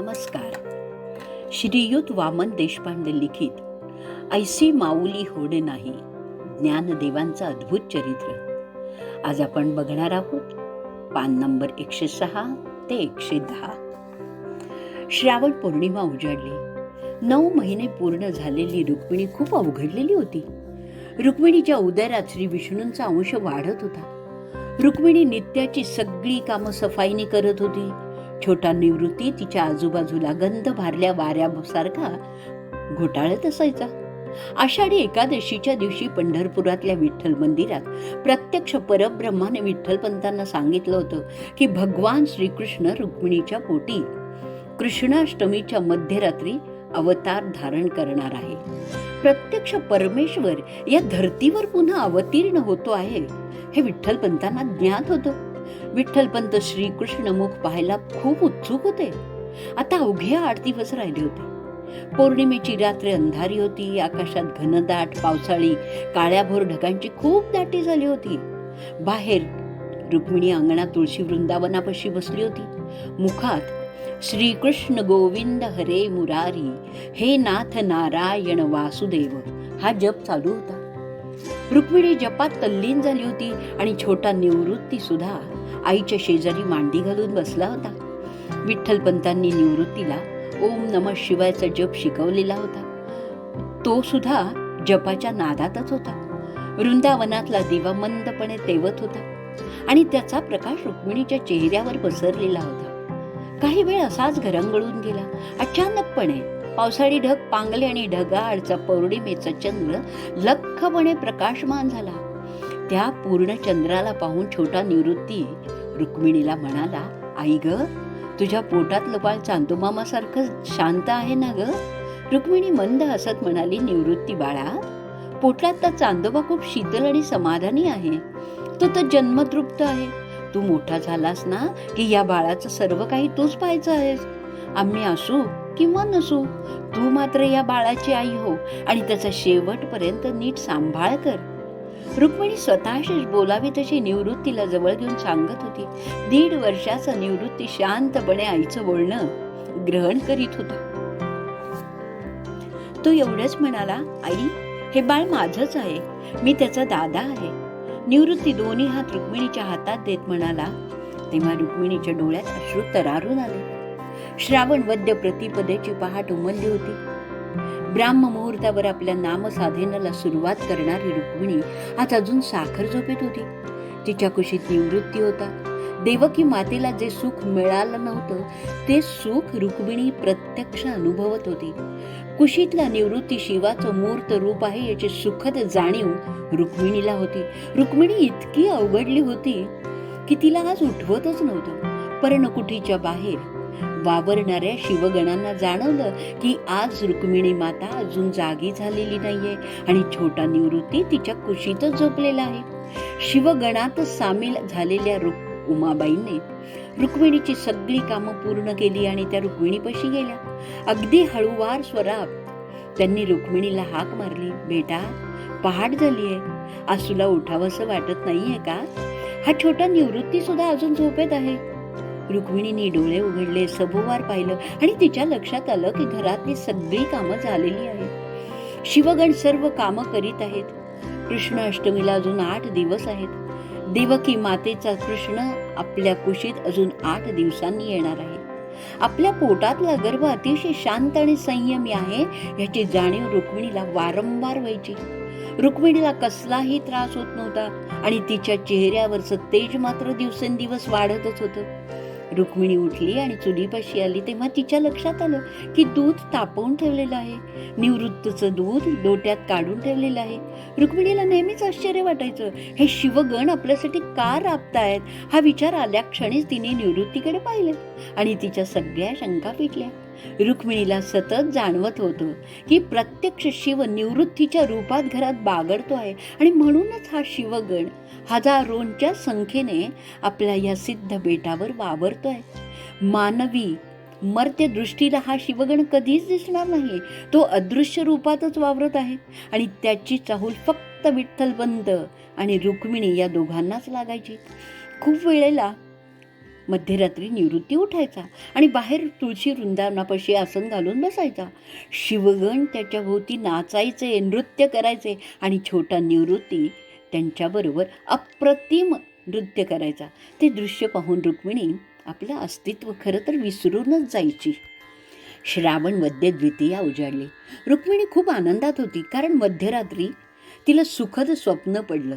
नमस्कार. श्रीयुत वामन देशपांडे लिखित ऐसी माऊली होणे नाही ज्ञानदेवांचं अद्भुत चरित्र. आज आपण बघणार आहोत पान नंबर एकशे सहा ते एकशे दहा. श्रावण पौर्णिमा उजाडली. नऊ महिने पूर्ण झालेली रुक्मिणी खूप अवघडलेली होती. रुक्मिणीच्या उदरात श्री विष्णूंचा अंश वाढत होता. रुक्मिणी नित्याची सगळी कामं सफाईने करत होती. छोटा निवृत्ती तिच्या आजूबाजूला गंध भारल्या वाऱ्यासारखा घोटाळत असायचा. आषाढी एकादशीच्या दिवशी पंढरपुरातल्या विठ्ठल मंदिरात प्रत्यक्ष परब्रह्माने विठ्ठलपंतांना सांगितलं होतं की भगवान श्रीकृष्ण रुक्मिणीच्या पोटी कृष्णाष्टमीच्या मध्यरात्री अवतार धारण करणार आहे. प्रत्यक्ष परमेश्वर या धर्तीवर पुन्हा अवतीर्ण होतो आहे हे विठ्ठलपंतांना ज्ञात होतं. विठ्ठलपंत श्रीकृष्ण मुख पाहायला खूप उत्सुक होते. आता अवघे आठ दिवस राहिले होते. पौर्णिमेची रात्र अंधारी होती आकाशात घनदाट पावसाळी काळ्याभोर ढगांची खूप दाटी झाली होती. बाहेर रुक्मिणी अंगणात तुळशी वृंदावनापाशी बसली होती. मुखात श्रीकृष्ण गोविंद हरे मुरारी हे नाथ नारायण वासुदेव हा जप चालू होता. रुक्मिणी जपात तल्लीन झाली होती आणि छोटा निवृत्ती सुद्धा आईच्या शेजारी मांडी घालून बसला होता. विठ्ठलपंतांनी निवृत्तीला ओम नम शिवायचा जप शिकवलेला होता. तो सुद्धा जपाच्या नादातच होता. वृंदावनातला दिवा मंदपणे तेवत होता आणि त्याचा प्रकाश रुक्मिणीच्या चेहऱ्यावर पसरलेला होता. काही वेळ असाच घरंगळून गेला. अचानकपणे पावसाळी ढग पांगले आणि ढगाळचा पौर्णिमेचा चंद्र लख्खपणे प्रकाशमान झाला. त्या पूर्ण चंद्राला पाहून छोटा निवृत्ती रुक्मिणीला म्हणाला आई ग तुझ्या पोटातलं बाळ चांदोमामासारखं शांत आहे ना ग? रुक्मिणी मंद हसत म्हणाली निवृत्ती बाळा पोटातला चांदोबा खूप शीतल आणि समाधानी आहे. तो तर जन्मतृप्त आहे. तू मोठा झालास ना की या बाळाचं सर्व काही तूच पाहायचं आहेस. आम्ही असू किंवा नसू तू मात्र या बाळाची आई हो आणि त्याचा शेवटपर्यंत नीट सांभाळ कर. रुक्मिणी स्वतःशीच बोलावी तशी निवृत्तीला जवळ घेऊन सांगत होती. दीड वर्षाचा निवृत्ती शांतपणे आईचं बोलणं ग्रहण करीत होता. तो एवढंच म्हणाला आई हे बाळ माझंच आहे. मी त्याचा दादा आहे. निवृत्ती दोन्ही हात रुक्मिणीच्या हातात देत म्हणाला तेव्हा रुक्मिणीच्या डोळ्यात अश्रू तरारून आले. श्रावण वद्य प्रतिपदेची पहाट उमलली होती. ब्राह्म मुहूर्तावर आपल्या नामसाधनेला सुरुवात करणारी रुक्मिणी आज अजून साखर झोपेत होती. तिच्या कुशीत निवृत्ती होता. देवकी मातेला जे सुख मिळालं नव्हतं ते सुख रुक्मिणी प्रत्यक्ष अनुभवत होती. कुशीतला निवृत्ती शिवाचं मूर्त रूप आहे याची सुखद जाणीव रुक्मिणीला होती. रुक्मिणी इतकी अवघडली होती की तिला आज उठवतच नव्हतं. पर्णकुटीच्या बाहेर वावरणाऱ्या शिवगणांना जाणवलं की आज रुक्मिणी माता अजून जागी झालेली नाहीये आणि छोटा निवृत्ती तिच्या कुशीतच झोपलेला आहे. शिवगणातच सामील झालेल्या रुक उमाबाईंनी रुक्मिणीची सगळी कामं पूर्ण केली आणि त्या रुक्मिणीपाशी गेल्या. अगदी हळूवार स्वरात त्यांनी रुक्मिणीला हाक मारली बेटा पहाट झाली आहे आज तुला उठावंसं वाटत नाहीये का? हा छोटा निवृत्ती सुद्धा अजून झोपेत आहे. रुक्मिणीने डोळे उघडले सभोवार पाहिलं आणि तिच्या लक्षात आलं की घरातली सगळी कामं झालेली आहेत. शिवगण सर्व कामं करीत आहेत. कृष्ण अष्टमीला अजून आठ दिवस आहेत. देवकी मातेचा कृष्ण आपल्या कुशीत अजून आठ दिवसांनी येणार आहे. आपल्या पोटातला गर्भ अतिशय शांत आणि संयमी आहे याची जाणीव रुक्मिणीला वारंवार व्हायची. रुक्मिणीला कसलाही त्रास होत नव्हता आणि तिच्या चेहऱ्यावरचं तेज मात्र दिवसेंदिवस वाढतच होतं. रुक्मिणी उठली आणि चुलीपाशी आली तेव्हा तिच्या लक्षात आलं की दूध तापवून ठेवलेलं आहे. निवृत्तचं दूध लोट्यात काढून ठेवलेलं आहे. रुक्मिणीला नेहमीच आश्चर्य वाटायचं हे शिवगण आपल्यासाठी का राबतायत? हा विचार आल्या क्षणीच तिने निवृत्तीकडे पाहिले आणि तिच्या सगळ्या शंका पिटल्या. रुक्मिणीला सतत जाणवत होतं की प्रत्यक्ष शिव निवृत्तीच्या रूपात घरात बागडतो आहे आणि म्हणूनच हा शिवगण हजारोंच्या संख्येने आपल्या या सिद्ध बेटावर वावरतोय. मानवी मर्त्य दृष्टीला हा शिवगण कधीच दिसणार नाही. तो अदृश्य रूपातच वावरत आहे आणि त्याची चाहूल फक्त विठ्ठलबंद आणि रुक्मिणी या दोघांनाच लागायची. खूप वेळेला मध्यरात्री निवृत्ती उठायचा आणि बाहेर तुळशी वृंदावनापाशी आसन घालून बसायचा. शिवगण त्याच्या भोवती नाचायचे नृत्य करायचे आणि छोटा निवृत्ती त्यांच्याबरोबर अप्रतिम नृत्य करायचा. ते दृश्य पाहून रुक्मिणी आपलं अस्तित्व खरं तर विसरूनच जायची. श्रावण मध्य द्वितीया उजाडली. रुक्मिणी खूप आनंदात होती कारण मध्यरात्री तिला सुखद स्वप्न पडलं.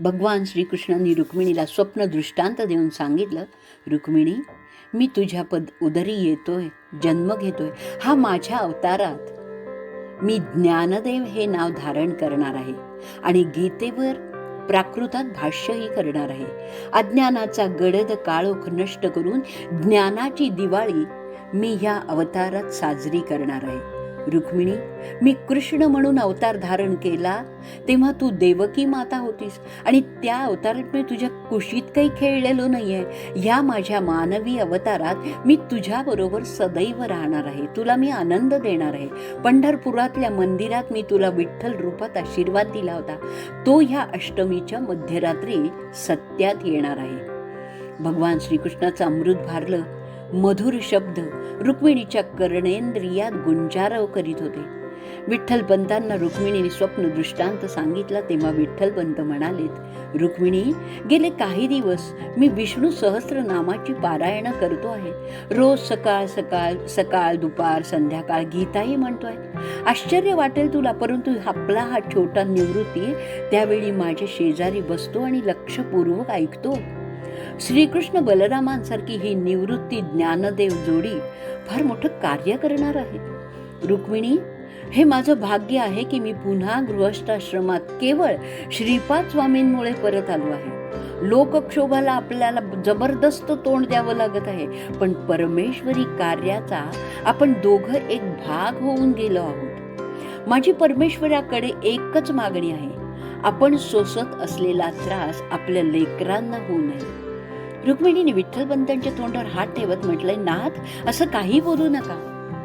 भगवान श्रीकृष्णांनी रुक्मिणीला स्वप्न दृष्टांत देऊन सांगितलं रुक्मिणी मी तुझ्या पद उदरी येतोय जन्म घेतोय हा माझ्या अवतारात. मी ज्ञानदेव हे नाव धारण करणार आहे आणि गीतेवर प्राकृतात भाष्यही करणार आहे. अज्ञानाचा गडद काळोख नष्ट करून ज्ञानाची दिवाळी मी ह्या अवतारात साजरी करणार आहे. रुक्मिणी मी कृष्ण म्हणून अवतार धारण केला तेव्हा तू देवकी माता होतीस आणि त्या अवतारात मी तुझ्या कुशीत काही खेळलेलो नाही आहे ह्या माझ्या मानवी अवतारात मी तुझ्याबरोबर सदैव राहणार आहे. तुला मी आनंद देणार आहे. पंढरपुरातल्या मंदिरात मी तुला विठ्ठल रूपात आशीर्वाद दिला होता. तो ह्या अष्टमीच्या मध्यरात्री सत्यात येणार आहे. भगवान श्रीकृष्णाचं अमृत भारलं मधुर शब्द रुक्मिणीच्या कर्णेंद्रियात गुंजारव करीत होते. विठ्ठलपंतांना रुक्मिणीने स्वप्न दृष्टांत सांगितला तेव्हा विठ्ठलपंत म्हणालेत रुक्मिणी गेले काही दिवस मी विष्णू सहस्र नामाची पारायणं करतो आहे. रोज सकाळ सकाळ सकाळ दुपार संध्याकाळ गीताही म्हणतोय. आश्चर्य वाटेल तुला परंतु आपला हा छोटा निवृत्ती त्यावेळी माझ्या शेजारी बसतो आणि लक्षपूर्वक ऐकतो. श्रीकृष्ण बलरामांसारखी ही निवृत्ती ज्ञानदेव जोडी फार मोठं कार्य करणार आहे. रुक्मिणी हे माझं भाग्य आहे की मी पुन्हा गृहस्थाश्रमात केवळ श्रीपाद स्वामींमुळे परत आलो आहे. लोकक्षोभाला आपल्याला जबरदस्त तोंड द्यावं लागत आहे पण परमेश्वरी कार्याचा आपण दोघं एक भाग होऊन गेलो आहोत. माझी परमेश्वराकडे एकच मागणी आहे. आपण सोसत असलेला त्रास आपल्या लेकरांना होऊ नये. रुक्मिणीने विठ्ठलपंतांच्या तोंडावर हात ठेवत म्हटलंय नाथ असं काही बोलू नका.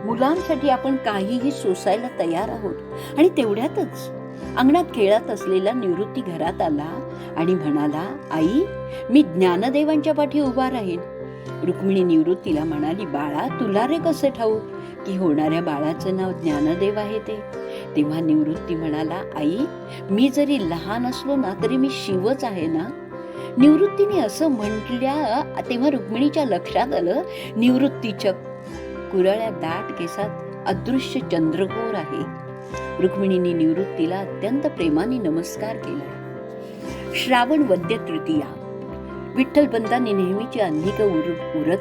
मुलांसाठी आपण काहीही सोसायला तयार आहोत आणि तेवढ्यातच अंगणात खेळत असलेला निवृत्ती घरात आला आणि म्हणाला आई मी ज्ञानदेवांच्या पाठी उभा राहीन. रुक्मिणी निवृत्तीला म्हणाली बाळा तुला रे कसे ठाऊ की होणाऱ्या बाळाचं नाव ज्ञानदेव आहे ते? तेव्हा निवृत्ती म्हणाला आई मी जरी लहान असलो ना तरी मी शिवच आहे ना? निवृत्तीने असं म्हटल्या तेव्हा रुक्मिणीच्या लक्षात आलं निवृत्तीच्या कुरळ्या दाट केसात अदृश्य चंद्रकोर आहे. रुक्मिणीने निवृत्तीला अत्यंत प्रेमाने नमस्कार केला. श्रावण वद्य तृतीया. विठ्ठलपंतांनी नेहमीची अंधिक उर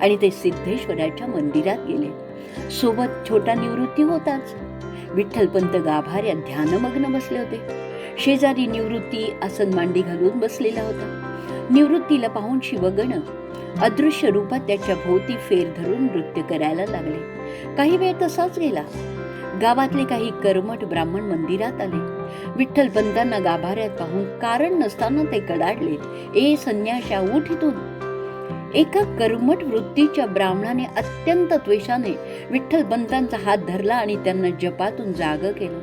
आणि ते सिद्धेश्वराच्या मंदिरात गेले. सोबत छोटा निवृत्ती होताच. विठ्ठलपंत गाभाऱ्यात ध्यानमग्न बसले होते. शेजारी निवृत्ती आसन मांडी घालून बसलेला होता. निवृत्तीला पाहून शिवगण अदृश्य रूपात त्याच्या भोवती फेर धरून नृत्य करायला लागले. काही वेळ तसाच गेला. गावातले काही कर्मठ ब्राह्मण मंदिरात आले. विठ्ठलपंतांना गाभाऱ्यात पाहून कारण नसताना ते कडाडले. ए संन्याशा उठ इथून. एका कर्मठ वृत्तीच्या ब्राह्मणाने अत्यंत त्वेषाने विठ्ठल पंतांचा हात धरला आणि त्यांना जपातून जाग केलं.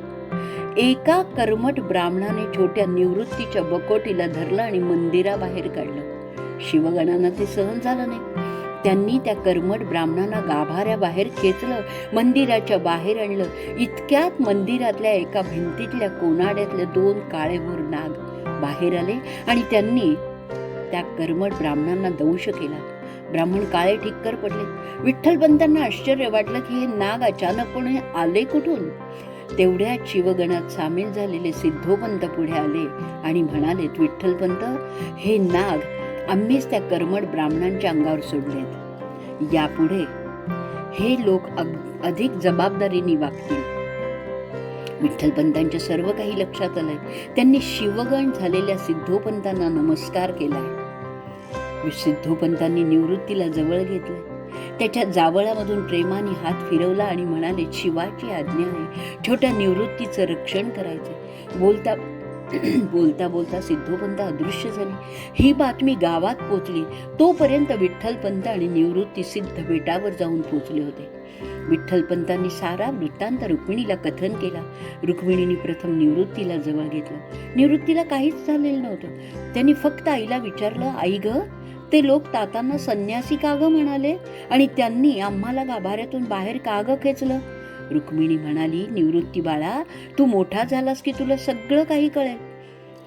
एका कर्मट ब्राह्मणाने छोट्या निवृत्तीच्या बकोटीला धरलं आणि मंदिराबाहेर काढलं. शिवगणांना ते सहन झालं नाही. त्यांनी त्या कर्मट ब्राह्मणांना गाभाऱ्याबाहेर खेचलं मंदिराच्या बाहेर आणलं. इतक्यात मंदिरातल्या एका भिंतीतल्या कोनाड्यातले दोन काळेभोर नाग बाहेर आले आणि त्यांनी त्या कर्मट ब्राह्मणांना दंश केला. ब्राह्मण काळे ठिक्कर पडले. विठ्ठलपंतांना आश्चर्य वाटलं की हे नाग अचानकपणे आले कुठून? तेवढ्यात शिवगणात सामील झालेले सिद्धोपंत पुढे आले आणि म्हणालेत विठ्ठलपंत हे नाग आम्हीच त्या कर्मड ब्राह्मणांच्या अंगावर सोडलेत. यापुढे हे लोक अग- अधिक जबाबदारीने वागतील. विठ्ठलपंतांच्या सर्व काही लक्षात आलंय. त्यांनी शिवगण झालेल्या सिद्धोपंतांना नमस्कार केला. सिद्धोपंतांनी निवृत्तीला जवळ घेतलं. त्याच्या जावळामधून प्रेमाने हात फिरवला आणि म्हणाले शिवाची आज्ञा आहे. छोट्या निवृत्तीचं रक्षण करायचं. बोलता बोलता बोलता सिद्धोपंत अदृश्य झाली. ही बातमी गावात पोचली. तोपर्यंत विठ्ठलपंत आणि निवृत्ती सिद्ध बेटावर जाऊन पोचले होते. विठ्ठलपंतांनी सारा वृत्तांत रुक्मिणीला कथन केला. रुक्मिणीने प्रथम निवृत्तीला जवळ घेतलं. निवृत्तीला काहीच झालेलं नव्हतं. त्यांनी फक्त आईला विचारलं आई ग ते लोक तातांना संन्यासी का म्हणाले? आणि त्यांनी आम्हाला गाभाऱ्यातून बाहेर का खेचलं? रुक्मिणी म्हणाली निवृत्ती बाळा तू मोठा झालास की तुला सगळं काही कळेल.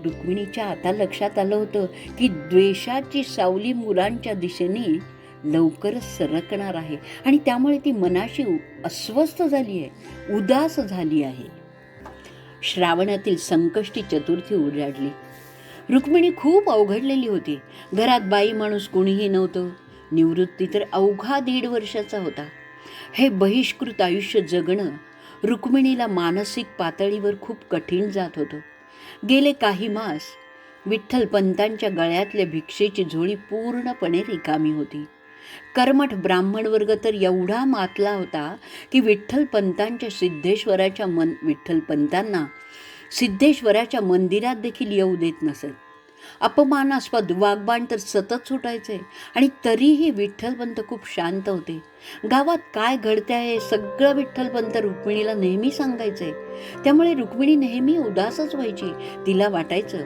रुक्मिणीच्या आता लक्षात आलं होतं की द्वेषाची सावली मुलांच्या दिशेने लवकरच सरकणार आहे आणि त्यामुळे ती मनाशी अस्वस्थ झाली आहे उदास झाली आहे. श्रावणातील संकष्टी चतुर्थी उजाडली. रुक्मिणी खूप अवघडलेली होती. घरात बाई माणूस कोणीही नव्हतं. निवृत्ती तर अवघा दीड वर्षाचा होता. हे बहिष्कृत आयुष्य जगणं रुक्मिणीला मानसिक पातळीवर खूप कठीण जात होतं. गेले काही मास विठ्ठल पंतांच्या गळ्यातल्या भिक्षेची झोळी पूर्णपणे रिकामी होती. कर्मठ ब्राह्मण वर्ग तर एवढा मातला होता की विठ्ठल पंतांच्या सिद्धेश्वराच्या मन विठ्ठल पंतांना सिद्धेश्वराच्या मंदिरात देखील येऊ देत नसत अपमानास्पद वागबाण तर सतत सुटायचे आणि तरीही विठ्ठलपंत खूप शांत होते. गावात काय घडते आहे सगळं विठ्ठलपंत रुक्मिणीला नेहमी सांगायचे. त्यामुळे रुक्मिणी नेहमी उदासच व्हायची. तिला वाटायचं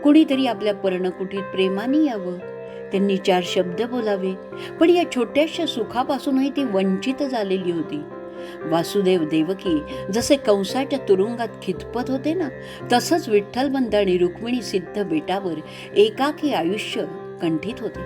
कुणीतरी आपल्या पर्णकुटीत प्रेमाने यावं. त्यांनी चार शब्द बोलावे पण या छोट्याशा सुखापासूनही ती वंचित झालेली होती. वासुदेव देवकी जसे कंसाच्या तुरुंगात खितपत होते ना तसंच विठ्ठलबंद आणि रुक्मिणी सिद्ध बेटावर एकाकी आयुष्य कंठित होते.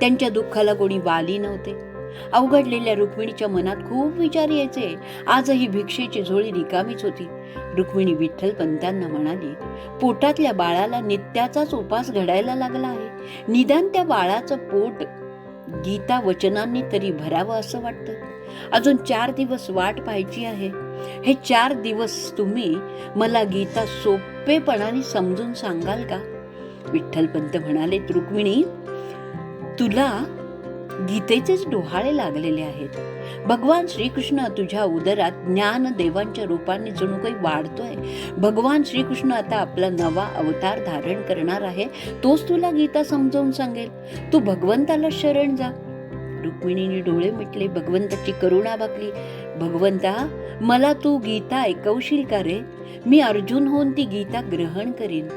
त्यांच्या दुःखाला कोणी वाली नव्हते. अवघडलेल्या रुक्मिणीच्या मनात खूप विचार यायचे. आजही भिक्षेची झोळी रिकामीच होती. रुक्मिणी विठ्ठल पंतांना म्हणाली पोटातल्या बाळाला नित्याचाच उपास घडायला लागला आहे. निदान त्या बाळाचं पोट गीता वचनांनी तरी भरावं असं वाटतं. अजून चार दिवस वाट पाहायची आहे. हे चार दिवस तुम्ही मला गीता सोपेपणाने समजून सांगाल का? विठ्ठलपंत म्हणाले रुक्मिणी तुला गीतेचेच डोहाळे लागलेले आहेत. भगवान श्रीकृष्ण तुझ्या उदरात ज्ञान देवांच्या रूपाने जणू काही वाढतोय. भगवान श्रीकृष्ण आता आपला नवा अवतार धारण करणार आहे. तोच तुला गीता समजावून सांगेल. तू भगवंताला शरण जा. रुक्मिणीने डोळे मिटले भगवंताची करुणा भागली भगवंता मला तू गीता ऐकवशील का रे? मी अर्जुन होऊन ती गीता ग्रहण करीन.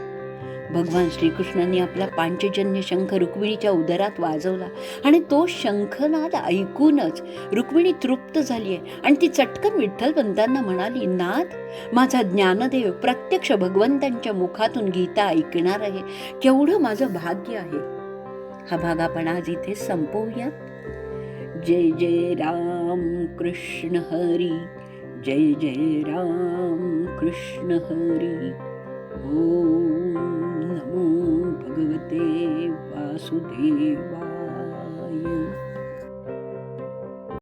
भगवान श्रीकृष्णांनी आपला पांचजन्य शंख रुक्मिणीच्या उदरात वाजवला आणि तो शंखनाद ऐकूनच रुक्मिणी तृप्त झाली आहे आणि ती चटकन विठ्ठलपंतांना म्हणाली नाथ माझा ज्ञानदेव प्रत्यक्ष भगवंतांच्या मुखातून गीता ऐकणार आहे. केवढं माझं भाग्य आहे. हा भाग आपण आज इथे संपवूयात. जय जय राम कृष्ण हरी जय जय राम कृष्ण हरी। ओम नमो भगवते वासुदेवाय